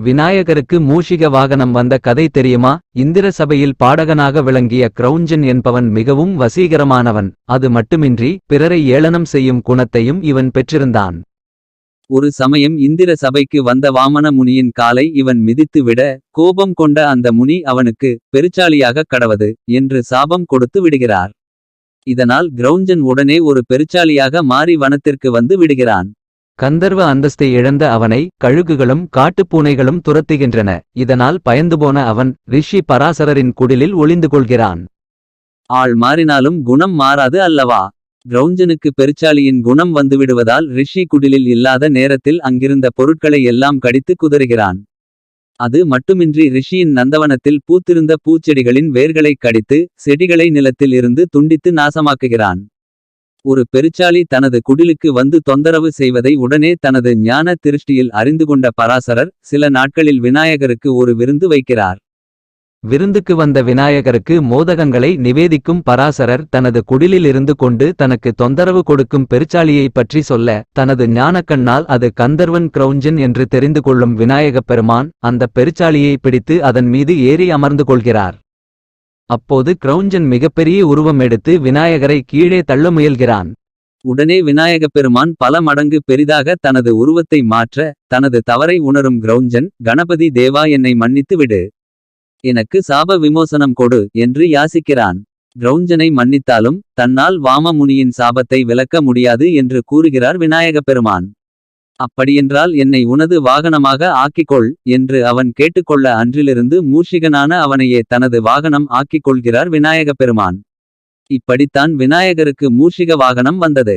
விநாயகருக்கு மூஷிக வாகனம் வந்த கதை தெரியுமா? இந்திர சபையில் பாடகனாக விளங்கிய கிரௌஞ்சன் என்பவன் மிகவும் வசீகரமானவன். அது மட்டுமின்றி பிறரை ஏளனம் செய்யும் குணத்தையும் இவன் பெற்றிருந்தான். ஒரு சமயம் இந்திர சபைக்கு வந்த வாமன முனியின் காலை இவன் மிதித்து விட கோபம் கொண்ட அந்த முனி அவனுக்கு பெருச்சாலியாகக் கடவது என்று சாபம் கொடுத்து விடுகிறார். இதனால் கிரௌஞ்சன் உடனே ஒரு பெருச்சாலியாக மாறி வனத்திற்கு வந்து விடுகிறான். கந்தர்வ அந்தஸ்தை இழந்த அவனை கழுகுகளும் காட்டுப்பூனைகளும் துரத்துகின்றன. இதனால் பயந்துபோன அவன் ரிஷி பராசரரின் குடிலில் ஒளிந்து கொள்கிறான். ஆள் மாறினாலும் குணம் மாறாது அல்லவா? கிரௌஞ்சனுக்கு பெருச்சாலியின் குணம் வந்துவிடுவதால் ரிஷி குடிலில் இல்லாத நேரத்தில் அங்கிருந்த பொருட்களை எல்லாம் கடித்து குதறுகிறான். அது மட்டுமின்றி ரிஷியின் நந்தவனத்தில் பூத்திருந்த பூச்செடிகளின் வேர்களைக் கடித்து செடிகளை நிலத்தில் இருந்து துண்டித்து நாசமாக்குகிறான். ஒரு பெருச்சாளி தனது குடிலுக்கு வந்து தொந்தரவு செய்வதை உடனே தனது ஞான திருஷ்டியில் அறிந்து கொண்ட பராசரர் சில நாட்களில் விநாயகருக்கு ஒரு விருந்து வைக்கிறார். விருந்துக்கு வந்த விநாயகருக்கு மோதகங்களை நிவேதிக்கும் பராசரர் தனது குடிலில் இருந்து கொண்டு தனக்கு தொந்தரவு கொடுக்கும் பெருச்சாளியை பற்றி சொல்ல தனது ஞானக்கண்ணால் அது கந்தர்வன் கிரௌஞ்சன் என்று தெரிந்து கொள்ளும் விநாயகப் பெருமான் அந்த பெருச்சாளியை பிடித்து அதன் மீது ஏறி அமர்ந்து கொள்கிறார். அப்போது கிரௌஞ்சன் மிகப்பெரிய உருவம் எடுத்து விநாயகரை கீழே தள்ள முயல்கிறான். உடனே விநாயகப் பெருமான் பல மடங்கு பெரிதாக தனது உருவத்தை மாற்ற தனது தவறை உணரும் கிரௌஞ்சன் கணபதி தேவா என்னை மன்னித்து விடு. எனக்கு சாப விமோசனம் கொடு என்று யாசிக்கிறான். கிரௌஞ்சனை மன்னித்தாலும் தன்னால் வாமமுனியின் சாபத்தை விலக்க முடியாது என்று கூறுகிறார் விநாயகப் பெருமான். அப்படியென்றால் என்னை உனது வாகனமாக ஆக்கிக்கொள் என்று அவன் கேட்டுக்கொள்ள அன்றிலிருந்து மூஷிகனான அவனையே தனது வாகனம் ஆக்கிக் கொள்கிறார் விநாயகப் பெருமான். இப்படித்தான் விநாயகருக்கு மூஷிக வாகனம் வந்தது.